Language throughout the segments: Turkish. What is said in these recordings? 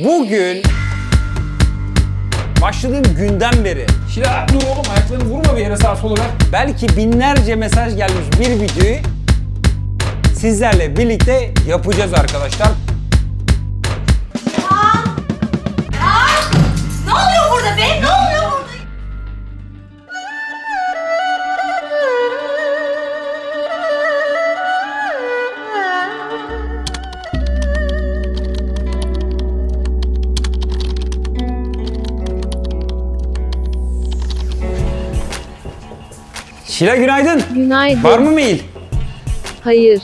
Bugün başladığım günden beri Şila dur oğlum ayaklarını vurma bir yere sağa sola ver. belki binlerce mesaj gelmiş bir videoyu sizlerle birlikte yapacağız arkadaşlar. Şila günaydın. Günaydın. Var mı mail? Hayır.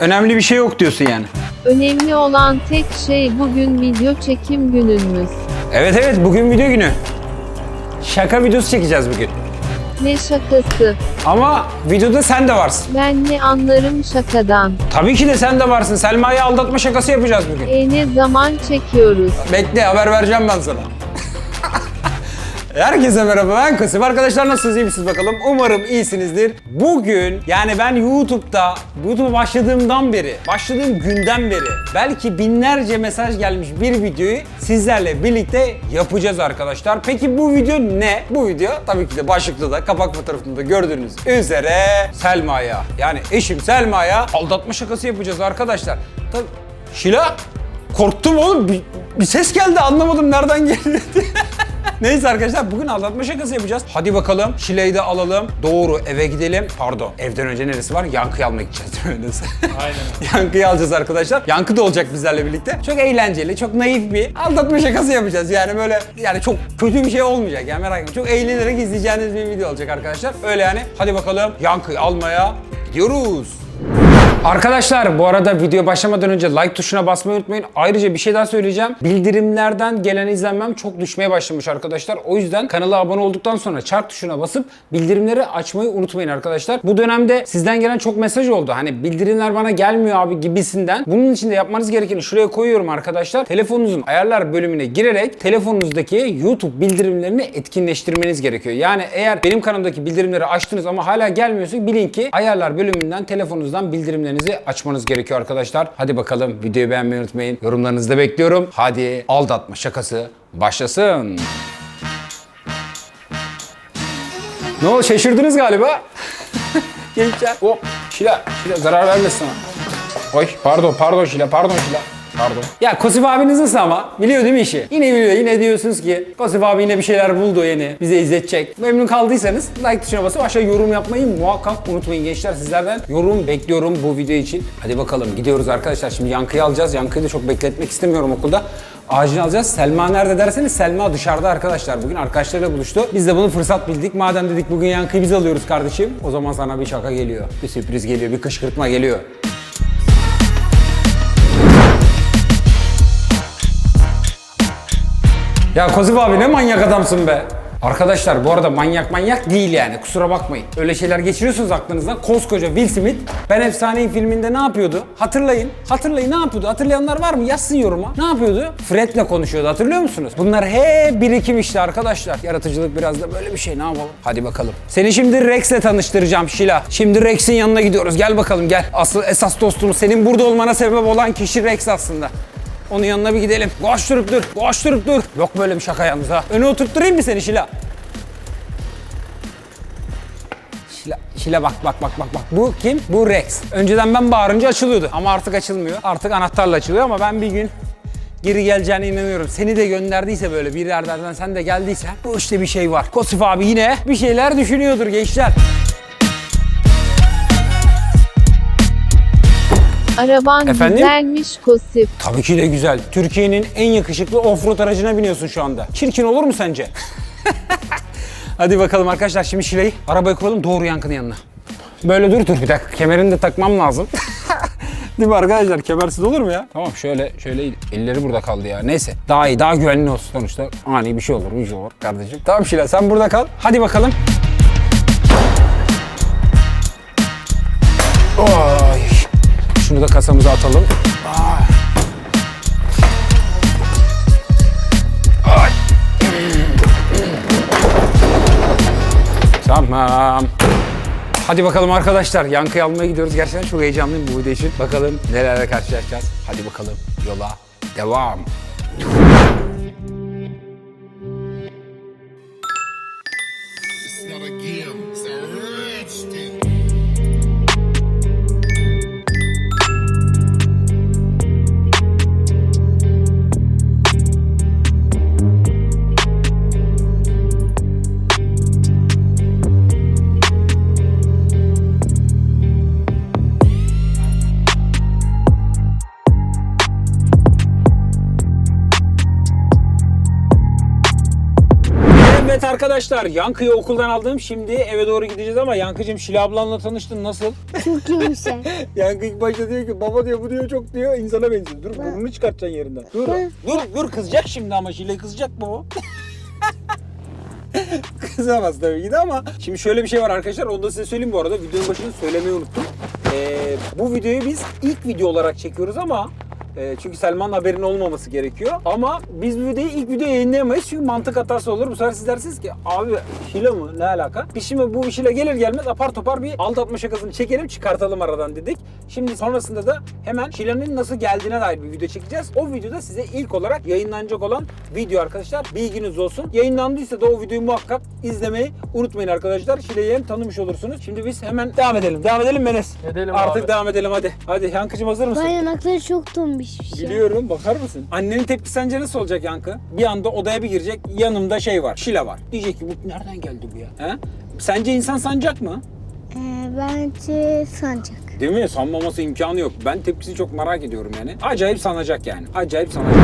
Önemli bir şey yok diyorsun yani. Önemli olan tek şey bugün video çekim günümüz. Evet evet bugün video günü. Şaka videosu çekeceğiz bugün. Ne şakası. Ama videoda sen de varsın. Ben ne anlarım şakadan. Tabii ki de sen de varsın. Selma'yı aldatma şakası yapacağız bugün. E ne zaman çekiyoruz? Bekle haber vereceğim ben sana. Herkese merhaba ben Kasım. Arkadaşlar nasılsınız iyi misiniz bakalım? Umarım iyisinizdir. Bugün yani ben YouTube'da, YouTube'a başladığımdan beri, başladığım günden beri belki binlerce mesaj gelmiş bir videoyu sizlerle birlikte yapacağız arkadaşlar. Peki bu video ne? Bu video tabii ki de başlıkta da kapak fotoğrafında gördüğünüz üzere Selma'ya yani eşim Selma'ya aldatma şakası yapacağız arkadaşlar. Tabii Şila korktum oğlum bir, bir ses geldi anlamadım nereden geldi. Neyse arkadaşlar bugün aldatma şakası yapacağız. Hadi bakalım Şile'yi de alalım. Doğru eve gidelim. Pardon evden önce neresi var? Yankı'yı almaya gideceğiz? Öyleyse. Aynen. Yankı'yı alacağız arkadaşlar. Yankı da olacak bizlerle birlikte. Çok eğlenceli, çok naif bir aldatma şakası yapacağız. Yani böyle yani çok kötü bir şey olmayacak yani merak etmeyin. Çok eğlenerek izleyeceğiniz bir video olacak arkadaşlar. Öyle yani. Hadi bakalım Yankı'yı almaya gidiyoruz. Arkadaşlar bu arada video başlamadan önce like tuşuna basmayı unutmayın. Ayrıca bir şey daha söyleyeceğim. Bildirimlerden gelen izlenmem çok düşmeye başlamış arkadaşlar. O yüzden kanala abone olduktan sonra çark tuşuna basıp bildirimleri açmayı unutmayın arkadaşlar. Bu dönemde sizden gelen çok mesaj oldu. Hani bildirimler bana gelmiyor abi gibisinden. Bunun için de yapmanız gerekeni şuraya koyuyorum arkadaşlar. Telefonunuzun ayarlar bölümüne girerek telefonunuzdaki YouTube bildirimlerini etkinleştirmeniz gerekiyor. Yani eğer benim kanalımdaki bildirimleri açtınız ama hala gelmiyorsa bilin ki ayarlar bölümünden telefonunuzdan bildirimlerinizi açmanız gerekiyor arkadaşlar. Hadi bakalım videoyu beğenmeyi unutmayın. Yorumlarınızı da bekliyorum. Hadi aldatma şakası başlasın. Ne oldu şaşırdınız galiba? Gençler. Hop. Şila. Şila zarar vermesin sana. Oy pardon pardon Şila pardon Şila. Pardon. Ya Kosif abiniz nasıl ama? Biliyor değil mi işi? Yine biliyor. Yine diyorsunuz ki Kosif abi yine bir şeyler buldu yeni. Bize izletecek. Memnun kaldıysanız like tuşuna basıp aşağı yorum yapmayı muhakkak unutmayın gençler. Sizlerden yorum bekliyorum bu video için. Hadi bakalım gidiyoruz arkadaşlar. Şimdi Yankı'yı alacağız. Yankı'yı da çok bekletmek istemiyorum okulda. Acil alacağız. Selma nerede derseniz Selma dışarıda arkadaşlar. Bugün arkadaşlarıyla buluştu. Biz de bunu fırsat bildik. Madem dedik bugün Yankı'yı biz alıyoruz kardeşim. O zaman sana bir şaka geliyor. Bir sürpriz geliyor. Bir kışkırtma geliyor. Ya Kozif abi ne manyak adamsın be. Arkadaşlar bu arada manyak manyak değil yani kusura bakmayın. Öyle şeyler geçiriyorsunuz aklınızdan. Koskoca Will Smith Ben Efsaneyim filminde ne yapıyordu? Hatırlayın. Hatırlayın ne yapıyordu? Hatırlayanlar var mı? Yazsın yoruma. Ne yapıyordu? Fred'le konuşuyordu hatırlıyor musunuz? Bunlar hep birikim işte arkadaşlar. Yaratıcılık biraz da böyle bir şey ne yapalım? Hadi bakalım. Seni şimdi Rex'le tanıştıracağım Şila. Şimdi Rex'in yanına gidiyoruz. Gel bakalım gel. Asıl esas dostumuz senin burada olmana sebep olan kişi Rex aslında. Onun yanına bir gidelim. Koşturup dur, koşturup dur. Yok böyle bir şaka yalnız ha. Öne oturtturayım mı seni Şila? Şila, Şila bak bak bak bak bak. Bu kim? Bu Rex. Önceden ben bağırınca açılıyordu ama artık açılmıyor. Artık anahtarla açılıyor ama ben bir gün geri geleceğine inanıyorum. Seni de gönderdiyse böyle bir yerlerden sen de geldiysen bu işte bir şey var. Kosif abi yine bir şeyler düşünüyordur gençler. Araban Efendim? güzelmiş Kosif. Tabii ki de güzel. Türkiye'nin en yakışıklı offroad aracına biniyorsun şu anda. Çirkin olur mu sence? Hadi bakalım arkadaşlar şimdi Şile'yi arabaya kuralım doğru yankının yanına. Böyle dur dur bir dakika kemerini de takmam lazım. Değil mi arkadaşlar kemersiz olur mu ya? Tamam şöyle şöyle elleri burada kaldı ya. Neyse daha iyi daha güvenli olsun sonuçta. Ani bir şey olur bir şey olur kardeşim. Tamam Şile sen burada kal. Hadi bakalım. Oy. Şunu da kasamıza atalım. Tamam. Hadi bakalım arkadaşlar. Yankıyı almaya gidiyoruz. Gerçekten çok heyecanlıyım bu video için. Bakalım nelerle karşılaşacağız. Hadi bakalım yola devam. Arkadaşlar Yankı'yı okuldan aldım. Şimdi eve doğru gideceğiz ama Yankı'cığım Şile ablanla tanıştın nasıl? Çok iyiymişsin. Yankı ilk başta diyor ki baba diyor bu diyor çok diyor insana benziyor. Dur burnunu çıkartacaksın yerinden. Dur dur dur kızacak şimdi ama Şile kızacak mı o? Kızamaz tabii ki de ama şimdi şöyle bir şey var arkadaşlar onu da size söyleyeyim bu arada videonun başında söylemeyi unuttum. Ee, bu videoyu biz ilk video olarak çekiyoruz ama e, çünkü Selman'ın haberinin olmaması gerekiyor. Ama biz bu videoyu ilk video yayınlayamayız çünkü mantık hatası olur. Bu sefer siz dersiniz ki abi Şile mı ne alaka? Biz şimdi bu Şile gelir gelmez apar topar bir aldatma şakasını çekelim çıkartalım aradan dedik. Şimdi sonrasında da hemen Şile'nin nasıl geldiğine dair bir video çekeceğiz. O videoda size ilk olarak yayınlanacak olan video arkadaşlar. Bilginiz olsun. Yayınlandıysa da o videoyu muhakkak izlemeyi unutmayın arkadaşlar. Şile'yi hem tanımış olursunuz. Şimdi biz hemen devam edelim. Devam edelim Menes. Edelim Artık abi. devam edelim hadi. Hadi Yankıcım hazır mısın? Ben yanakları çok tombiş bir şey. Biliyorum bakar mısın? Annenin tepki sence nasıl olacak Yankı? Bir anda odaya bir girecek yanımda şey var Şile var. Diyecek ki bu nereden geldi bu ya? He? Sence insan sancak mı? Ee, bence sancak. Değil mi? Sanmaması imkanı yok. Ben tepkisini çok merak ediyorum yani. Acayip sanacak yani. Acayip sanacak.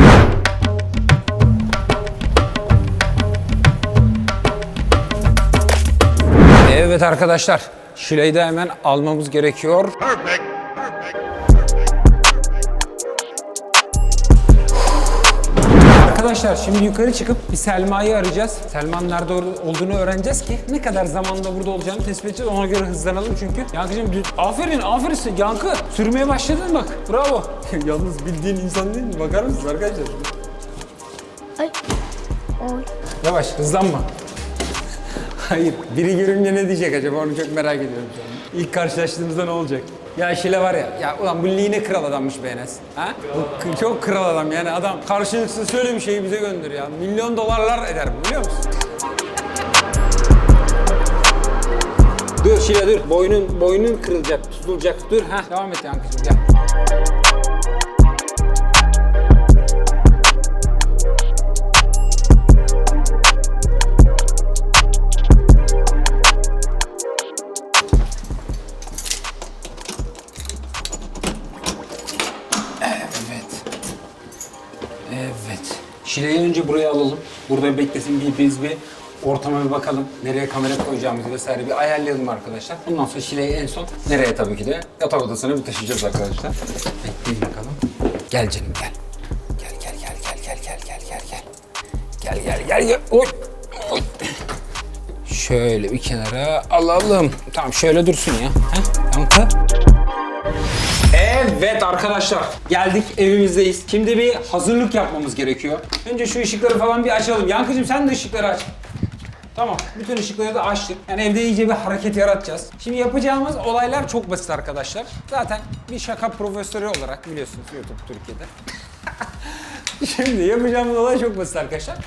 Evet arkadaşlar. Şile'yi de hemen almamız gerekiyor. Arkadaşlar şimdi yukarı çıkıp bir Selma'yı arayacağız. Selma'nın nerede olduğunu öğreneceğiz ki ne kadar zamanda burada olacağını tespit edeceğiz. Ona göre hızlanalım çünkü. Yankıcığım dün- aferin aferin Yankı. Sürmeye başladın bak. Bravo. Yalnız bildiğin insan değil mi? Bakar mısınız arkadaşlar? Ay. Oy. Yavaş hızlanma. Hayır. Biri görünce ne diyecek acaba onu çok merak ediyorum şu an. İlk karşılaştığımızda ne olacak? Ya Şile var ya, ya ulan bu Lee kral adammış be Enes. Ha? Bu çok kral adam yani adam karşılıksız şöyle şeyi bize gönderiyor ya. Milyon dolarlar eder bu biliyor musun? Dur Şile dur. Boynun boynun kırılacak, tutulacak. Dur. Heh, devam et Yankıcığım gel. Evet. Şile'yi önce buraya alalım. Burada beklesin bir biz bir ortama bir bakalım. Nereye kamera koyacağımızı vesaire bir ayarlayalım arkadaşlar. Ondan sonra Şile'yi en son nereye tabii ki de yatak odasına bir taşıyacağız arkadaşlar. Bekleyin bakalım. Gel canım gel. Gel gel gel gel gel gel gel gel gel. Gel gel gel gel. Oy. Oy. Şöyle bir kenara alalım. Tamam şöyle dursun ya. Heh, yankı. Evet arkadaşlar geldik evimizdeyiz. Şimdi bir hazırlık yapmamız gerekiyor. Önce şu ışıkları falan bir açalım. Yankıcığım sen de ışıkları aç. Tamam. Bütün ışıkları da açtık. Yani evde iyice bir hareket yaratacağız. Şimdi yapacağımız olaylar çok basit arkadaşlar. Zaten bir şaka profesörü olarak biliyorsunuz YouTube Türkiye'de. Şimdi yapacağımız olay çok basit arkadaşlar.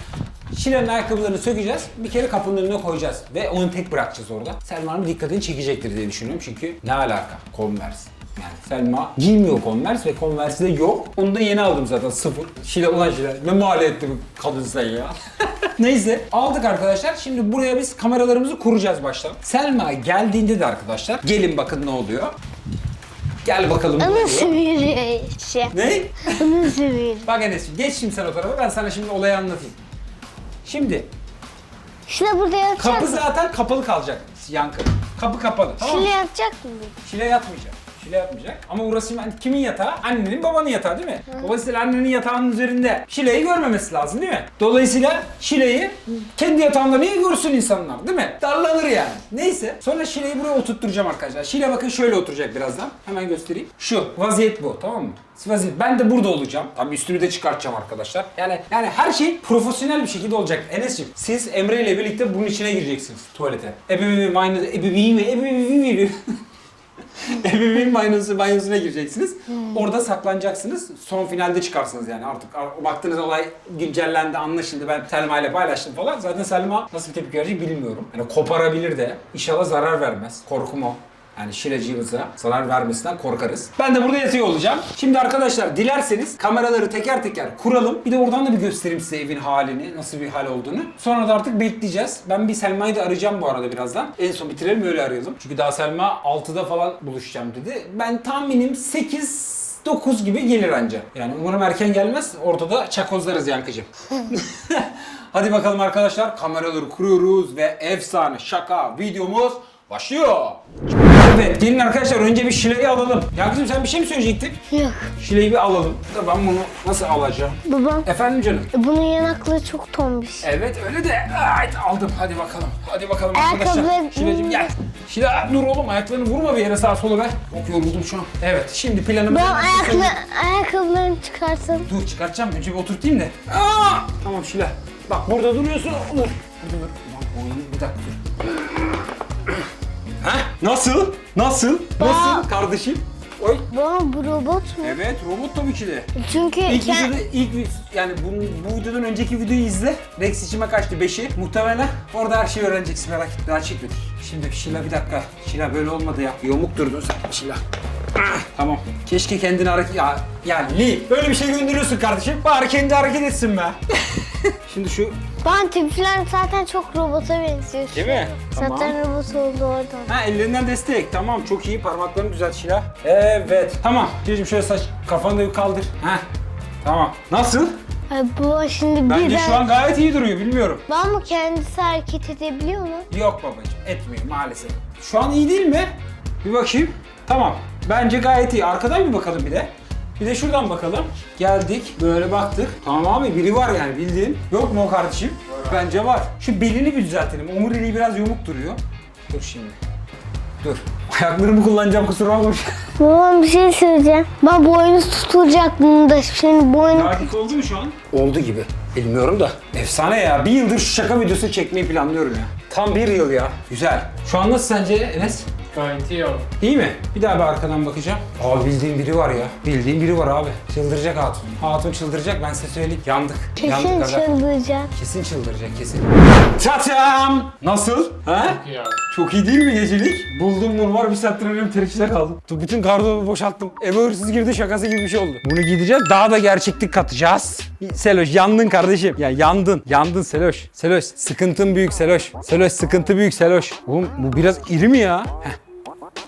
Şile'nin ayakkabılarını sökeceğiz. Bir kere kapının önüne koyacağız. Ve onu tek bırakacağız orada. Selma'nın dikkatini çekecektir diye düşünüyorum. Çünkü ne alaka? Converse. Yani Selma giymiyor Converse ve Converse de yok. Onu da yeni aldım zaten sıfır. Şile ulan Şile ne mal etti bu kadın sen ya. Neyse aldık arkadaşlar. Şimdi buraya biz kameralarımızı kuracağız baştan. Selma geldiğinde de arkadaşlar gelin bakın ne oluyor. Gel bakalım Ama oluyor. sürüyor şey. Ne? Ama sürüyor. Bak Enes'ciğim geç şimdi sen o tarafa ben sana şimdi olayı anlatayım. Şimdi Şuna burada yatacak kapı mı? zaten kapalı kalacak yankı. Kapı kapalı tamam mı? Yatacak mı? Şile yatmayacak. Şile yatmayacak. Ama burası şimdi kimin yatağı? Annenin babanın yatağı değil mi? Dolayısıyla annenin yatağının üzerinde Şile'yi görmemesi lazım değil mi? Dolayısıyla Şile'yi kendi yatağında niye görsün insanlar değil mi? Darlanır yani. Neyse. Sonra Şile'yi buraya oturtturacağım arkadaşlar. Şile bakın şöyle oturacak birazdan. Hemen göstereyim. Şu vaziyet bu tamam mı? Vaziyet. Ben de burada olacağım. Tabii üstümü de çıkartacağım arkadaşlar. Yani yani her şey profesyonel bir şekilde olacak. Enes'ciğim siz Emre ile birlikte bunun içine gireceksiniz tuvalete. Ebeveyn aynı ebeveyn ebeveyn Ebeveyn banyosu, banyosuna gireceksiniz. Orada saklanacaksınız. Son finalde çıkarsınız yani artık. ar- Baktığınız olay güncellendi, anlaşıldı. Ben Selma ile paylaştım falan. Zaten Selma nasıl bir tepki verecek bilmiyorum. Yani koparabilir de. İnşallah zarar vermez. Korkum o. Yani şilecimize zarar vermesinden korkarız. Ben de burada yatıyor olacağım. Şimdi arkadaşlar dilerseniz kameraları teker teker kuralım. Bir de oradan da bir göstereyim size evin halini, nasıl bir hal olduğunu. Sonra da artık bekleyeceğiz. Ben bir Selma'yı da arayacağım bu arada birazdan. En son bitirelim öyle arayalım. Çünkü daha Selma 6'da falan buluşacağım dedi. Ben tahminim 8 9 gibi gelir anca. Yani umarım erken gelmez. Ortada çakozlarız Yankıcığım. Hadi bakalım arkadaşlar kameraları kuruyoruz ve efsane şaka videomuz başlıyor. Evet gelin arkadaşlar önce bir şileyi alalım. Yankıcığım sen bir şey mi söyleyecektin? Yok. Şileyi bir alalım. Da ben bunu nasıl alacağım? Babam Efendim canım. bunun yanakları çok tombiş. Evet öyle de evet, aldım. Hadi bakalım. Hadi bakalım arkadaşlar. Ayakkabıları- Şilecim gel. Şile dur oğlum ayaklarını vurma bir yere sağa sola ver. Çok yoruldum şu an. Evet şimdi planımız... Ben ayakla, ayakkabılarını çıkarsın. Dur çıkartacağım. Önce bir oturtayım da. Aa! Tamam Şile. Bak burada duruyorsun. Dur. Burada dur. Ulan oyunu bir dakika dur. Heh, nasıl? Nasıl? Nasıl kardeşim? Oy. Baba bu robot mu? Evet robot tabii ki de. Çünkü İlk kend- videoda, ilk vi- yani bu, bu videodan önceki videoyu izle. Rex içime kaçtı 5'i. Muhtemelen orada her şeyi öğreneceksin merak etme. Daha çekmedik. Şimdi Şila bir dakika. Şila böyle olmadı ya. Yamuk durdun sen Şila. Ah, Tamam. Keşke kendini hareket... Ya, ya Lee böyle bir şey gönderiyorsun kardeşim. Bari kendi hareket etsin be. Şimdi şu... ben tip falan zaten çok robota benziyor. Değil mi? Zaten robot oldu oradan. Ha ellerinden destek. Tamam çok iyi. Parmaklarını düzelt Şila. Evet. Tamam. Şilacığım şöyle saç kafanı da bir kaldır. Ha. Tamam. Nasıl? Ay bu şimdi Bence birden... şu an gayet iyi duruyor. Bilmiyorum. Ben mi kendisi hareket edebiliyor mu? Yok babacığım etmiyor maalesef. Şu an iyi değil mi? Bir bakayım. Tamam. Bence gayet iyi. Arkadan bir bakalım bir de. Bir de şuradan bakalım. Geldik, böyle baktık. Tamam abi biri var yani bildiğin. Yok mu o kardeşim? Bence var. Şu belini bir düzeltelim. Omuriliği biraz yamuk duruyor. Dur şimdi. Dur. Ayaklarımı kullanacağım kusura bakma. Babam bir şey söyleyeceğim. Ben boynu tutulacak bunun da. Şimdi boynu... Takip oldu mu şu an? Oldu gibi. Bilmiyorum da. Efsane ya. Bir yıldır şu şaka videosu çekmeyi planlıyorum ya. Tam bir yıl ya. Güzel. Şu an nasıl sence Enes? Gayet iyi abi. İyi mi? Bir daha bir arkadan bakacağım. Abi bildiğin biri var ya. Bildiğin biri var abi. Çıldıracak hatun. Hatun çıldıracak ben size söyleyeyim. Yandık. Kesin Yandık kadar. çıldıracak. Kesin çıldıracak kesin. Çaçam! Nasıl? Ha? İyi abi. Çok iyi değil mi gecelik? Buldum bunu var bir saattir arıyorum terekkide kaldım. Bütün gardırobu boşalttım. Eve hırsız girdi şakası gibi bir şey oldu. Bunu giydireceğiz daha da gerçeklik katacağız. Seloş yandın kardeşim. Ya yandın. Yandın Seloş. Seloş sıkıntın büyük Seloş. Seloş sıkıntı büyük Seloş. Oğlum bu biraz iri mi ya? Heh.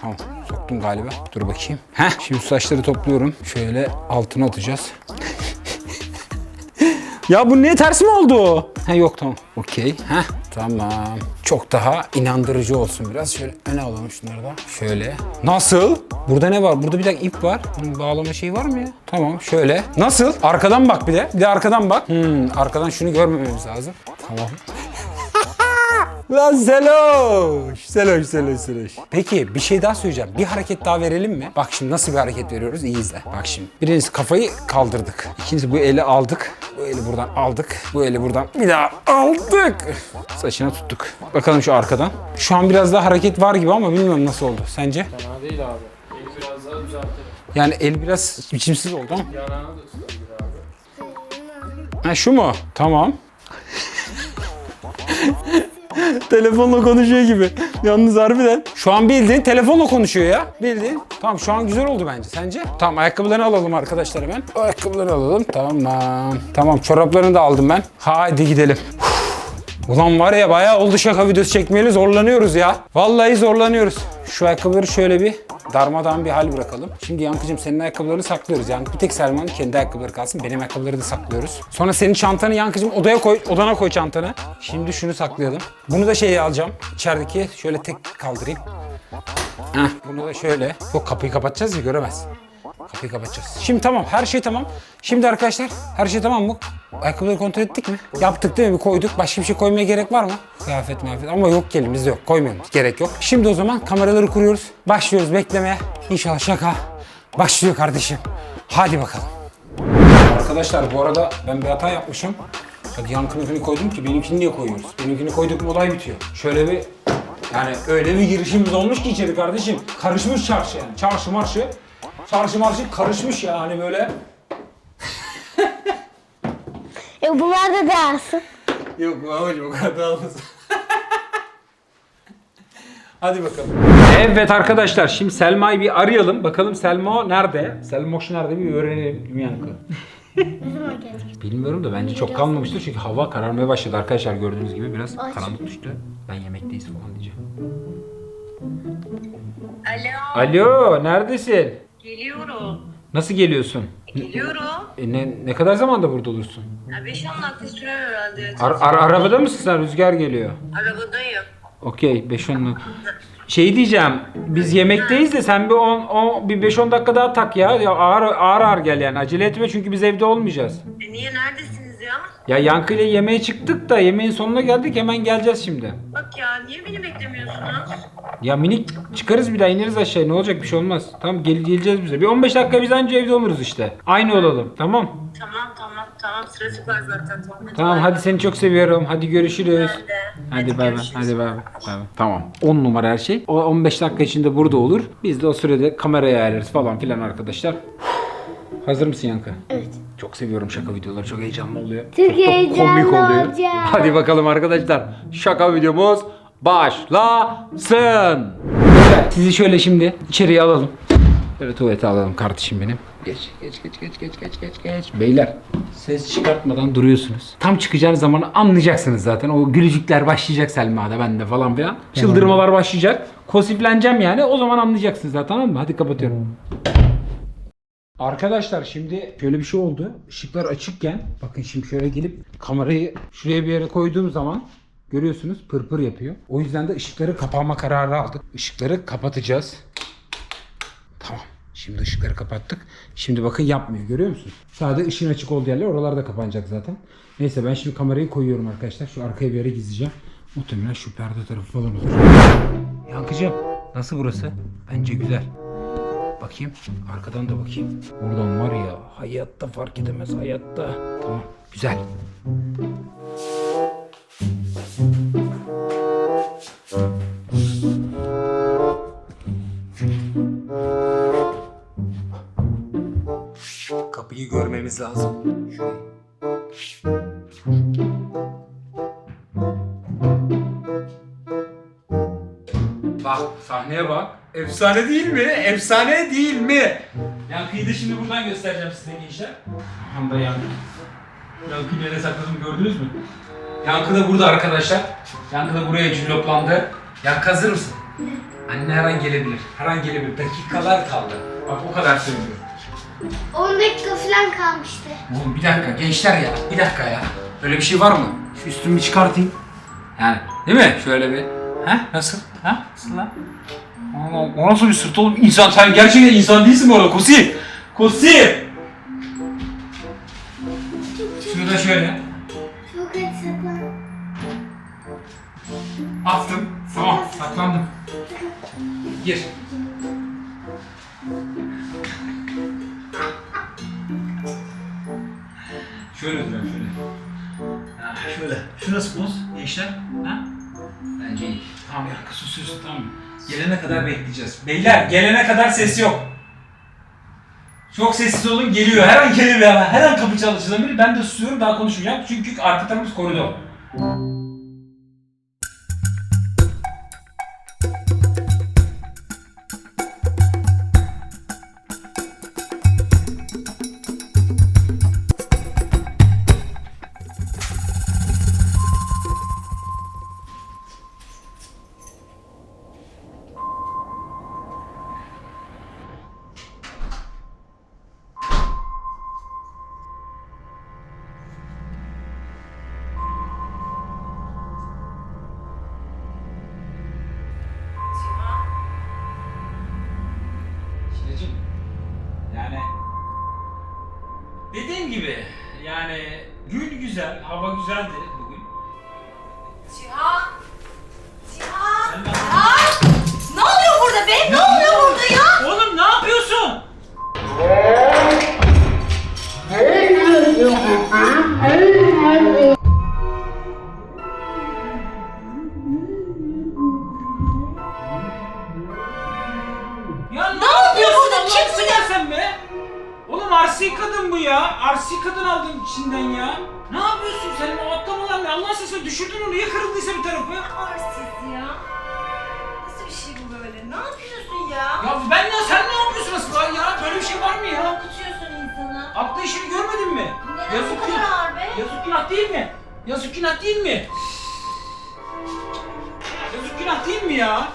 Tamam soktum galiba. Dur bakayım. Heh şimdi saçları topluyorum. Şöyle altına atacağız. Ya bu niye ters mi oldu? Ha yok tamam. Okey. Ha tamam. Çok daha inandırıcı olsun biraz. Şöyle öne alalım şunları da. Şöyle. Nasıl? Burada ne var? Burada bir dakika ip var. Bunun bağlama şeyi var mı ya? Tamam şöyle. Nasıl? Arkadan bak bir de. Bir de arkadan bak. Hmm, arkadan şunu görmememiz lazım. Tamam. Lan Seloş. Seloş, Seloş, Seloş. Peki bir şey daha söyleyeceğim. Bir hareket daha verelim mi? Bak şimdi nasıl bir hareket veriyoruz? İyi izle. Bak şimdi. Birincisi kafayı kaldırdık. İkincisi bu eli aldık. Bu eli buradan aldık. Bu eli buradan bir daha aldık. Saçına tuttuk. Bakalım şu arkadan. Şu an biraz daha hareket var gibi ama bilmiyorum nasıl oldu. Sence? Fena değil abi. İyi biraz daha düzeltelim. Yani el biraz biçimsiz oldu ama. Yanağını da tutabilir abi. Ha şu mu? Tamam. telefonla konuşuyor gibi. Yalnız harbiden. Şu an bildiğin telefonla konuşuyor ya. Bildiğin. Tamam şu an güzel oldu bence. Sence? Tamam ayakkabılarını alalım arkadaşlar hemen. Ayakkabılarını alalım. Tamam. Tamam çoraplarını da aldım ben. Haydi gidelim. Ulan var ya bayağı oldu şaka videosu çekmeyeli zorlanıyoruz ya. Vallahi zorlanıyoruz. Şu ayakkabıları şöyle bir darmadağın bir hal bırakalım. Şimdi Yankıcığım senin ayakkabılarını saklıyoruz. Yani bir tek Selman'ın kendi ayakkabıları kalsın. Benim ayakkabıları da saklıyoruz. Sonra senin çantanı Yankıcığım odaya koy, odana koy çantanı. Şimdi şunu saklayalım. Bunu da şeye alacağım. İçerideki şöyle tek kaldırayım. Heh, bunu da şöyle. Yok kapıyı kapatacağız ya göremez. Kapıyı kapatacağız. Şimdi tamam her şey tamam. Şimdi arkadaşlar her şey tamam mı? Ayakkabıları kontrol ettik mi? Yaptık değil mi? Koyduk. Başka bir şey koymaya gerek var mı? Kıyafet miyafet ama yok elimizde yok. Koymuyoruz. Gerek yok. Şimdi o zaman kameraları kuruyoruz. Başlıyoruz beklemeye. İnşallah şaka başlıyor kardeşim. Hadi bakalım. Arkadaşlar bu arada ben bir hata yapmışım. Hadi yankınınkini koydum ki benimkini niye koyuyoruz? Benimkini koyduk mu olay bitiyor. Şöyle bir yani öyle bir girişimiz olmuş ki içeri kardeşim. Karışmış çarşı yani. Çarşı marşı. Çarşı marşı karışmış ya hani böyle. E bunlar da dağılsın. Yok babacım o kadar dağılmasın. Hadi bakalım. Evet arkadaşlar şimdi Selma'yı bir arayalım. Bakalım Selma nerede? Selmoş nerede bir öğrenelim. Değil mi Yankı? Bilmiyorum da bence çok kalmamıştır çünkü hava kararmaya başladı arkadaşlar gördüğünüz gibi biraz karanlık düştü. Ben yemekteyiz falan diyeceğim. Alo, Alo neredesin? geliyorum. Nasıl geliyorsun? Geliyorum. E ne, ne kadar zamanda burada olursun? Ya 5-10 dakika sürer herhalde. Ar- ar- arabada mısın sen? Rüzgar geliyor. Arabadayım. Okey 5-10 dakika. Şey diyeceğim, biz yemekteyiz de sen bir 10, 10 bir 5-10 dakika daha tak ya. ya ağır, ağır ağır gel yani. Acele etme çünkü biz evde olmayacağız. E niye neredesiniz ya? Ya Yankı ile yemeğe çıktık da yemeğin sonuna geldik hemen geleceğiz şimdi. Bak ya niye beni beklemiyorsunuz? Ya minik çıkarız bir daha ineriz aşağıya ne olacak bir şey olmaz. Tamam gel geleceğiz bize. Bir 15 dakika biz anca evde oluruz işte. Aynı olalım tamam. Tamam tamam tamam trafik var zaten. Tamam, Tamam hadi seni çok seviyorum. Hadi görüşürüz. Ben de. Hadi bay bay. görüşürüz. Hadi bay bay. Bay bay. Tamam. 10 numara her şey. O 15 dakika içinde burada olur. Biz de o sürede kameraya ayarlarız falan filan arkadaşlar. Hazır mısın Yankı? Evet. Çok seviyorum şaka videoları. Çok heyecanlı oluyor. Çok da heyecanlı olacak. Hadi bakalım arkadaşlar. Şaka videomuz başlasın. Sizi şöyle şimdi içeriye alalım. Böyle tuvalete alalım kardeşim benim. Geç geç geç geç geç geç geç geç. Beyler ses çıkartmadan duruyorsunuz. Tam çıkacağınız zaman anlayacaksınız zaten. O gülücükler başlayacak Selma'da bende falan filan. Çıldırmalar başlayacak. Kosifleneceğim yani. O zaman anlayacaksınız zaten tamam mı? Hadi kapatıyorum. Arkadaşlar şimdi şöyle bir şey oldu. Işıklar açıkken bakın şimdi şöyle gelip kamerayı şuraya bir yere koyduğum zaman görüyorsunuz pırpır yapıyor. O yüzden de ışıkları kapama kararı aldık. Işıkları kapatacağız. Tamam. Şimdi ışıkları kapattık. Şimdi bakın yapmıyor görüyor musun? Sadece ışığın açık olduğu yerler oralarda kapanacak zaten. Neyse ben şimdi kamerayı koyuyorum arkadaşlar. Şu arkaya bir yere gizleyeceğim. Muhtemelen şu perde tarafı falan olur. Yankıcığım nasıl burası? Bence güzel. Bakayım. Arkadan da bakayım. Oradan var ya hayatta fark edemez hayatta. Tamam. Güzel. Kapıyı görmemiz lazım. Efsane değil mi? Efsane değil mi? Yankıyı da şimdi buradan göstereceğim size gençler. Hem de yankı. Yankıyı nereye sakladım gördünüz mü? Yankı da burada arkadaşlar. Yankı da buraya cilloplandı. Yankı hazır mısın? Anne her an gelebilir. Her an gelebilir. Dakikalar kaldı. Bak o kadar söylüyorum. 10 dakika falan kalmıştı. Oğlum bir dakika gençler ya. Bir dakika ya. Böyle bir şey var mı? Şu üstümü bir çıkartayım. Yani değil mi? Şöyle bir. Ha? Nasıl? Ha? Nasıl lan? Allah, o nasıl bir sırt oğlum? İnsan sen gerçekten insan değilsin bu arada. Kosi! Kosi! Şunu da şöyle. Çok saklan. Attım. Tamam. Saklandım. Gir. Şöyle duralım şöyle. Ha, şöyle. Şu nasıl poz gençler? Ha? Bence iyi. Tamam ya susuyorsun tamam? Gelene kadar bekleyeceğiz. Beyler gelene kadar ses yok. Çok sessiz olun geliyor. Her an geliyor ya. Her an kapı çalışılabilir. Ben de susuyorum daha konuşmayacağım. Çünkü arka tarafımız koridor. Güzel, hava güzeldi bugün. Cihan! Cihan! Cihan! Ne oluyor burada be? Ne oluyor burada ya? Oğlum ne yapıyorsun? Ya ne, yapıyorsun burada? Allah Kim bu ya? sen be? Oğlum arsi kadın bu ya. Arsi kadın aldın içinden ya. Ne yapıyorsun sen? O atlamalar ne? Allah sesini düşürdün onu. Ya kırıldıysa bir tarafı? Arsiz ya. Nasıl bir şey bu böyle? Ne yapıyorsun ya? Ya ben ya sen ne yapıyorsun asıl ya? Böyle bir şey var mı ya? Korkutuyorsun insanı. Atlı işini görmedin mi? Neden bu Yazık kadar günah. ağır be? Yazık günah değil mi? Yazık günah değil mi? Yazık günah değil mi ya?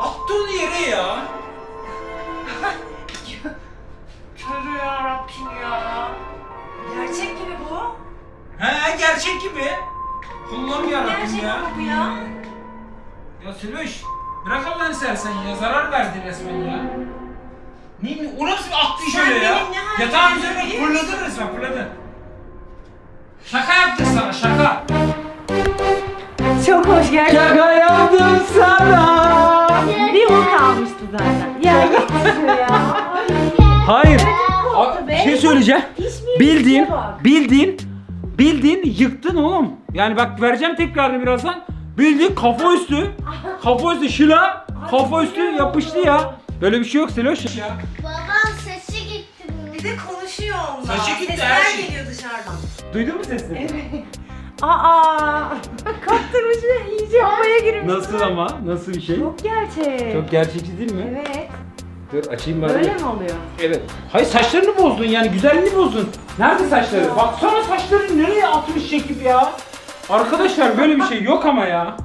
Attı onu yere ya. ya Rabbim ya. Gerçek gibi bu. He gerçek gibi. Kullanım Gerçek ama bu ya. Ya Sülüş bırak Allah'ını seversen ya zarar verdi resmen ya. Ne, ne, o nasıl bir Sen şöyle ya? benim ne halim Yatağın üzerine fırladın resmen fırladın. Şaka yaptık sana şaka. Çok hoş gerçekten. Şaka yaptım sana. Bir o kalmıştı zaten. Ya git şuraya. Hayır. Korktu A- be. Bir şey söyleyeceğim. Hiçbir Bildiğin, şeye bak. bildiğin, bildiğin yıktın oğlum. Yani bak vereceğim tekrarını birazdan. Bildiğin kafa üstü, kafa üstü şila, kafa üstü yapıştı ya. Böyle bir şey yok Seloş ya. Babam sesi gitti. Bir de konuşuyor onlar. Saçı gitti, Sesler her şey. geliyor dışarıdan. Duydun mu sesini? Aa, kaptırmış ve iyice havaya girmiş. Nasıl ama? Nasıl bir şey? Çok gerçek. Çok gerçekçi değil mi? Evet. Dur açayım bari. Böyle mi oluyor? Evet. Hayır saçlarını bozdun yani güzelliğini bozdun. Nerede saçları? Baksana saçlarını nereye atmış çekip ya. Arkadaşlar böyle bir şey yok ama ya.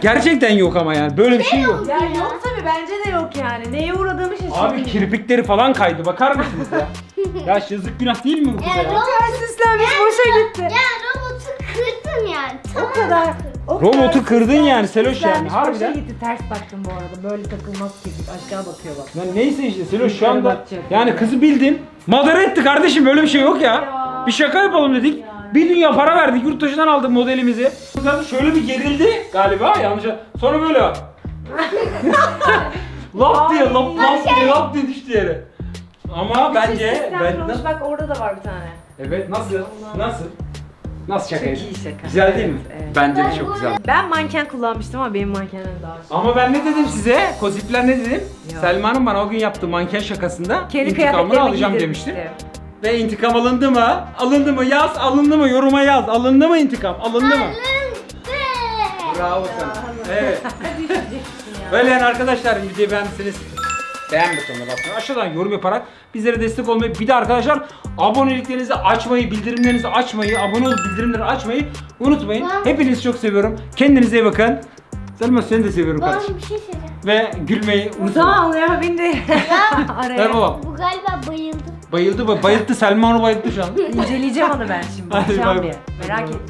Gerçekten yok ama yani böyle bir şey yok. Ya yok tabii bence de yok yani. Neye uğradığımı şaşırdım. Abi kirpikleri falan kaydı bakar mısınız ya? ya yazık günah değil mi bu kıza Ya Süslenmiş boşa gitti. ya robotu kırdın yani. O kadar. O Robotu kadar kırdın süslenmiş, yani Seloş yani, süslenmiş, harbiden. Boşa gitti ters baktım bu arada. Böyle takılmaz kirpik aşağı bakıyor bak. Lan neyse işte Selo şu Yukarı anda bakacak. yani kızı bildin. Madara etti kardeşim böyle bir şey yok ya. Ya. Bir şaka yapalım dedik. Bir dünya para verdik yurt dışından aldık modelimizi. Kızlar şöyle bir gerildi galiba yanlış. Sonra böyle lap diye lap lap diye lap diye düştü yere. Ama bence Sistem ben bak orada da var bir tane. Evet nasıl? Nasıl? Nasıl şakaydı? Çok iyi şaka. Güzel değil mi? Evet, evet. Bence de çok güzel. Ben manken kullanmıştım ama benim mankenler daha Ama ben ne dedim size? Kozipler ne dedim? Ya. Selman'ın bana o gün yaptığı manken şakasında Kendi intikamını alacağım demiştim. Ve intikam alındı mı? Alındı mı? Yaz, alındı mı? Yoruma yaz. Alındı mı intikam? Alındı mı? Bravo sana. Evet. Böyle yani arkadaşlar videoyu beğendiyseniz beğen butonuna basmayı, aşağıdan yorum yaparak bizlere destek olmayı, bir de arkadaşlar aboneliklerinizi açmayı, bildirimlerinizi açmayı, abone olup bildirimleri açmayı unutmayın. Hepinizi çok seviyorum. Kendinize iyi bakın. Selma seni de seviyorum Babam kardeşim. bir şey. Ve gülmeyi unutmayın. Sağ ol ya beni de araya. Ver babam. Bu galiba bayıldı. Bayıldı, bayılttı. Selma onu bayılttı şu an. İnceleyeceğim onu ben şimdi. Hadi Bakacağım bay bay. bir. Merak ettim.